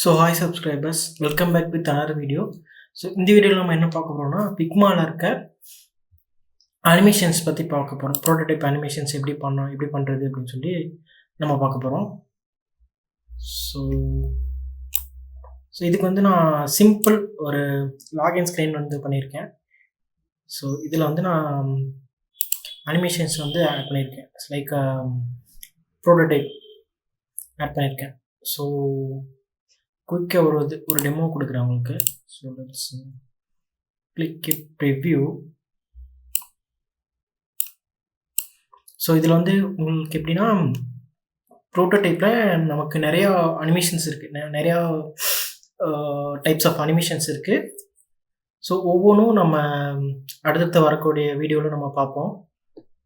So hi subscribers welcome back with another video so இந்த வீடியோவில் நம்ம என்ன பார்க்க போகிறோம்னா பிக்மாவில் இருக்க அனிமேஷன்ஸ் பற்றி பார்க்க போகிறோம் ப்ரோட்டோடைப் அனிமேஷன்ஸ் எப்படி பண்ணோம் எப்படி பண்ணுறது அப்படின்னு சொல்லி நம்ம பார்க்க போகிறோம் ஸோ ஸோ இதுக்கு வந்து நான் சிம்பிள் ஒரு லாகின் ஸ்க்ரீன் வந்து பண்ணியிருக்கேன். ஸோ இதில் வந்து நான் அனிமேஷன்ஸ் வந்து ஆட் பண்ணியிருக்கேன். லைக் ப்ரோட்டோடைப் ஆட் பண்ணியிருக்கேன். ஸோ குயிக்காக ஒரு இது ஒரு டெமோ கொடுக்குறேன் உங்களுக்கு. So let's click it preview so இதில் வந்து உங்களுக்கு எப்படின்னா ப்ரோட்டோடைப்பில் நமக்கு நிறையா அனிமேஷன்ஸ் இருக்குது நிறையா டைப்ஸ் ஆஃப் அனிமேஷன்ஸ் இருக்குது ஸோ ஒவ்வொன்றும் நம்ம அடுத்தடுத்து வரக்கூடிய வீடியோவில் நம்ம பார்ப்போம்.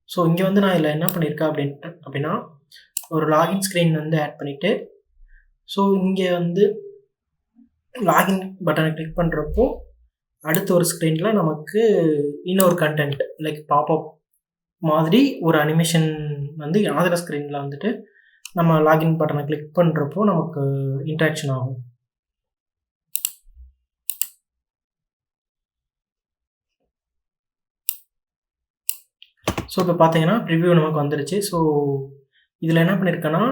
ஸோ இங்கே வந்து நான் இதில் என்ன பண்ணியிருக்கேன் அப்படின்ட்டு அப்படின்னா ஒரு லாகின் ஸ்க்ரீன் வந்து ஆட் பண்ணிவிட்டு ஸோ இங்கே வந்து லாகின் பட்டனை கிளிக் பண்ணுறப்போ அடுத்த ஒரு ஸ்க்ரீனில் நமக்கு இன்னொரு கண்டென்ட் லைக் பாப்அப் மாதிரி ஒரு அனிமேஷன் வந்து ஆதர ஸ்க்ரீனில் வந்துட்டு நம்ம லாகின் பட்டனை கிளிக் பண்ணுறப்போ நமக்கு இன்ட்ராக்ஷன் ஆகும். ஸோ இப்போ பார்த்தீங்கன்னா ப்ரிவ்யூ நமக்கு வந்துருச்சு. ஸோ இதில் என்ன பண்ணியிருக்கேன்னா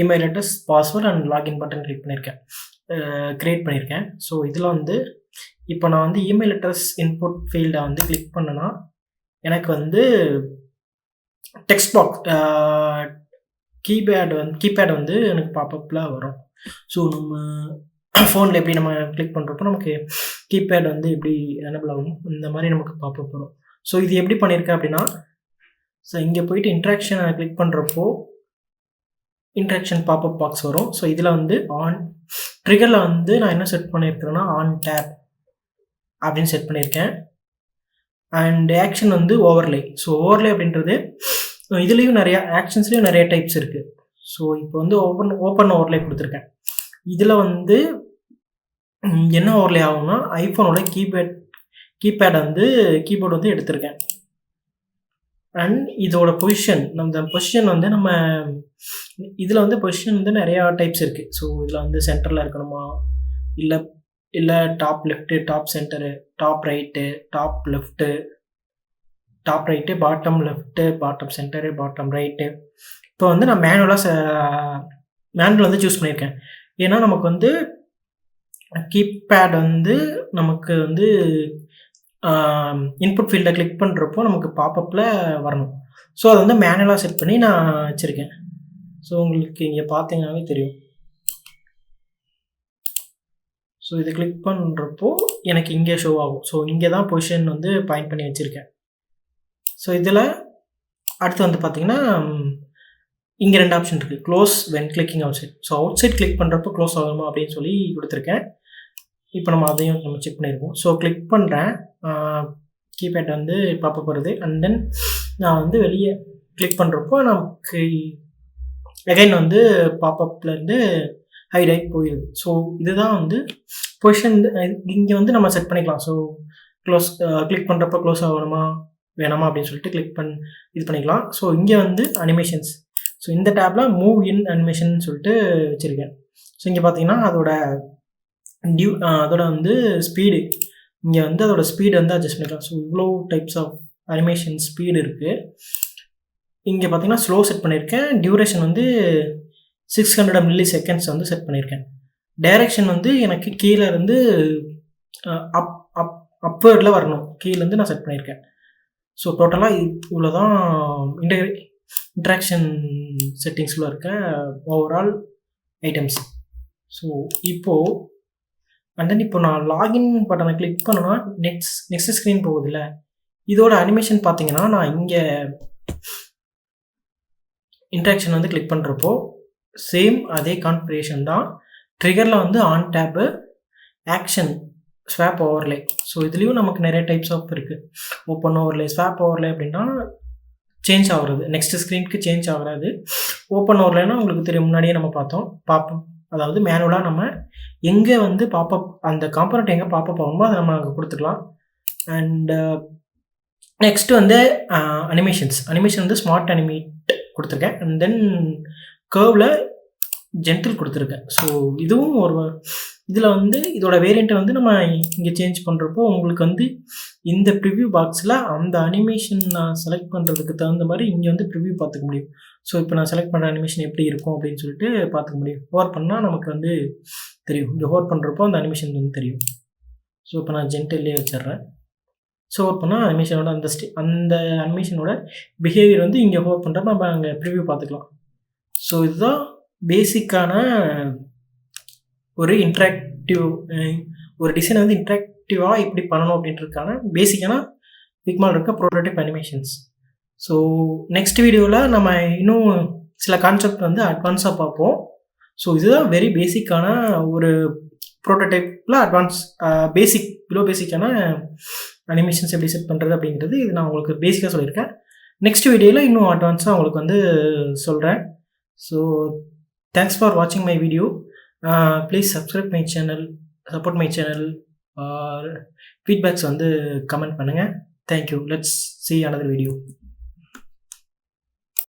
email address password and login button click பண்ணியிருக்கேன் க்ரியேட் பண்ணியிருக்கேன். ஸோ இதில் வந்து இப்போ நான் வந்து இமெயில் அட்ரஸ் இன்புட் ஃபீல்டை வந்து கிளிக் பண்ணேன்னா எனக்கு வந்து டெக்ஸ்ட் பாக்ஸ் கீபேட் வந்து கீபேட் வந்து எனக்கு பாப்பப்பில் வரும். ஸோ நம்ம ஃபோனில் எப்படி நம்ம கிளிக் பண்ணுறப்போ நமக்கு கீபேட் வந்து எப்படி எனபிள் ஆகும் இந்த மாதிரி நமக்கு பாப்பப் வரும். ஸோ இது எப்படி பண்ணியிருக்கேன் அப்படின்னா ஸோ இங்கே போயிட்டு இன்ட்ராக்ஷனை கிளிக் பண்ணுறப்போ இன்ட்ராக்ஷன் பாப்பப் பாக்ஸ் வரும். ஸோ இதில் வந்து ஆன் ட்ரிகரில் வந்து நான் என்ன செட் பண்ணியிருக்கிறேன்னா ஆன் டேப் அப்படின்னு செட் பண்ணியிருக்கேன். அண்ட் ஆக்ஷன் வந்து ஓவர்லே ஸோ ஓவர்லே அப்படின்றது இதுலேயும் நிறையா ஆக்ஷன்ஸ்லேயும் நிறைய டைப்ஸ் இருக்குது ஸோ இப்போ வந்து ஓப்பன் ஓப்பன் ஓவர்லே கொடுத்துருக்கேன். இதில் வந்து என்ன ஓவர்லே ஆகும்னா ஐஃபோனோட கீபேட் கீபேட் வந்து கீபோர்டு வந்து எடுத்திருக்கேன். அண்ட் இதோட பொசிஷன் நம்ம பொசிஷன் வந்து நம்ம இதில் வந்து பொசிஷன் வந்து நிறையா டைப்ஸ் இருக்குது ஸோ இதில் வந்து சென்டரில் இருக்கணுமா? இல்லை இல்லை top left top center top right top left top right bottom left bottom center bottom right இப்போ வந்து நான் மேனுவலாக ச மேனுவல் வந்து சூஸ் பண்ணியிருக்கேன். ஏன்னா நமக்கு வந்து கீபேட் வந்து நமக்கு வந்து இன்புட் ஃபீல்டை கிளிக் பண்ணுறப்போ நமக்கு பாப்பப்பில் வரணும். ஸோ அதை வந்து மேனுவலாக செட் பண்ணி நான் வச்சுருக்கேன். ஸோ உங்களுக்கு இங்கே பார்த்தீங்கன்னாவே தெரியும். ஸோ இதை கிளிக் பண்ணுறப்போ எனக்கு இங்கே ஷோ ஆகும். ஸோ இங்கே தான் பொசிஷன் வந்து பாயிண்ட் பண்ணி வச்சுருக்கேன். ஸோ இதில் அடுத்து வந்து பார்த்திங்கன்னா இங்கே ரெண்டு ஆப்ஷன் இருக்குது close when clicking outside so outside click பண்ணுறப்போ க்ளோஸ் ஆகுமா அப்படின்னு சொல்லி கொடுத்துருக்கேன். இப்போ நம்ம அதையும் நம்ம செக் பண்ணியிருக்கோம். ஸோ கிளிக் பண்ணுறேன் கீபேட் வந்து பாப்ப போகிறது அண்ட் தென் நான் வந்து வெளியே கிளிக் பண்ணுறப்போ நமக்கு அகைன் வந்து பாப்பப்லேருந்து ஹைலைட் போயிடுது ஸோ இதுதான் வந்து பொசிஷன் இங்கே வந்து நம்ம செட் பண்ணிக்கலாம். ஸோ க்ளோஸ் கிளிக் பண்ணுறப்ப க்ளோஸ் ஆகணுமா? வேணாமா? அப்படின்னு சொல்லிட்டு கிளிக் பண் இது பண்ணிக்கலாம். ஸோ இங்கே வந்து அனிமேஷன்ஸ் ஸோ இந்த டேப்பில் மூவ் இன் அனிமேஷன் சொல்லிட்டு வச்சுருக்கேன். ஸோ இங்கே பார்த்தீங்கன்னா அதோட டியூ uh, அதோட வந்து ஸ்பீடு இங்கே வந்து அதோட ஸ்பீடு வந்து அட்ஜஸ்ட் பண்ணிக்கலாம். ஸோ இவ்வளோ டைப்ஸ் ஆஃப் அனிமேஷன் ஸ்பீடு இருக்குது இங்கே பார்த்தீங்கன்னா ஸ்லோ செட் பண்ணியிருக்கேன் டியூரேஷன் வந்து சிக்ஸ் ஹண்ட்ரட் மில்லி செகண்ட்ஸ் வந்து செட் பண்ணியிருக்கேன் டைரக்ஷன் வந்து எனக்கு கீழே இருந்து அப் அப் அப்வேர்டில் வரணும். கீழேருந்து நான் செட் பண்ணியிருக்கேன் ஸோ டோட்டலாக இவ்வளோ தான் இன்டர் இன்ட்ராக்ஷன் செட்டிங்ஸில் இருக்க ஓவரால் ஐட்டம்ஸ் ஸோ இப்போது அண்ட் தென் இப்போ நான் லாகின் பட்டனை கிளிக் பண்ணோன்னா நெக்ஸ்ட் நெக்ஸ்ட் ஸ்க்ரீன் போகுதுல்ல. இதோட அனிமேஷன் பார்த்தீங்கன்னா நான் இங்கே இன்ட்ராக்ஷன் வந்து கிளிக் பண்ணுறப்போ சேம் அதே கான்ஃபிகரேஷன் தான். ட்ரிகரில் வந்து on tap action swap overlay so இதுலேயும் நமக்கு நிறைய டைப்ஸ் ஆஃப் இருக்குது ஓப்பன் ஓவர்லே ஸ்வாப் ஓவர்லே அப்படின்னா சேஞ்ச் ஆகுறது. நெக்ஸ்ட் ஸ்க்ரீனுக்கு சேஞ்ச் ஆகுறது ஓப்பன் ஓவர்லேன்னா உங்களுக்கு தெரியும். முன்னாடியே நம்ம பார்த்தோம். பார்ப்போம் அதாவது மேனுவலாக நம்ம எங்கே வந்து பாப்பப் அந்த காம்பனண்ட் எங்கே பாப்பப் ஆகுமோ அதை நம்ம அங்கே கொடுத்துக்கலாம். அண்டு நெக்ஸ்ட் uh, வந்து uh, அனிமேஷன்ஸ் அனிமேஷன் வந்து ஸ்மார்ட் அனிமேட் கொடுத்துருக்கேன். அண்ட் தென் கேர்வில் ஜென்டில் கொடுத்துருக்கேன். ஸோ இதுவும் ஒரு இதில் வந்து இதோட வேரியண்ட்டை வந்து நம்ம இங்கே சேஞ்ச் பண்ணுறப்போ உங்களுக்கு வந்து இந்த ப்ரிவ்யூ பாக்ஸில் அந்த அனிமேஷன் நான் செலக்ட் பண்ணுறதுக்கு தகுந்த மாதிரி இங்கே வந்து ப்ரிவ்யூ பார்த்துக்க முடியும். ஸோ இப்போ நான் செலக்ட் பண்ணுற அனிமேஷன் எப்படி இருக்கும் அப்படின்னு சொல்லிட்டு பார்த்துக்க முடியும். ஹோர் பண்ணால் நமக்கு வந்து தெரியும். இங்கே ஹோர் பண்ணுறப்போ அந்த அனிமேஷன் வந்து தெரியும். ஸோ இப்போ நான் ஜென்டல்லே வச்சிடுறேன். ஸோ ஹோர் பண்ணால் அனிமேஷனோட அந்த ஸ்டே அந்த அனிமேஷனோட பிஹேவியர் வந்து இங்கே ஹோர் பண்ணுறப்ப நம்ம அங்கே ப்ரிவ்யூ பார்த்துக்கலாம். ஸோ இதுதான் பேசிக்கான ஒரு இன்ட்ராக்டிவ் ஒரு டிசைனை வந்து இன்ட்ராக்டிவாக எப்படி பண்ணணும் அப்படின்றதுக்கான பேசிக்கான பிக்மால் இருக்க ப்ரோட்டோடைப் அனிமேஷன்ஸ் ஸோ நெக்ஸ்ட் வீடியோவில் நம்ம இன்னும் சில கான்செப்ட் வந்து அட்வான்ஸாக பார்ப்போம். ஸோ இதுதான் வெரி பேசிக்கான ஒரு ப்ரோட்டோடைப்பில் அட்வான்ஸ் பேசிக் பிலோ பேசிக்கான அனிமேஷன்ஸ் எப்படி செட் பண்ணுறது அப்படிங்கிறது இது நான் உங்களுக்கு பேசிக்காக சொல்லியிருக்கேன். நெக்ஸ்ட் வீடியோவில் இன்னும் அட்வான்ஸாக உங்களுக்கு வந்து சொல்கிறேன் ஸோ தேங்க்ஸ் ஃபார் வாட்சிங் my video please subscribe my channel support my channel feedbacks வந்து கமெண்ட் பண்ணுங்கள் thank you let's see another video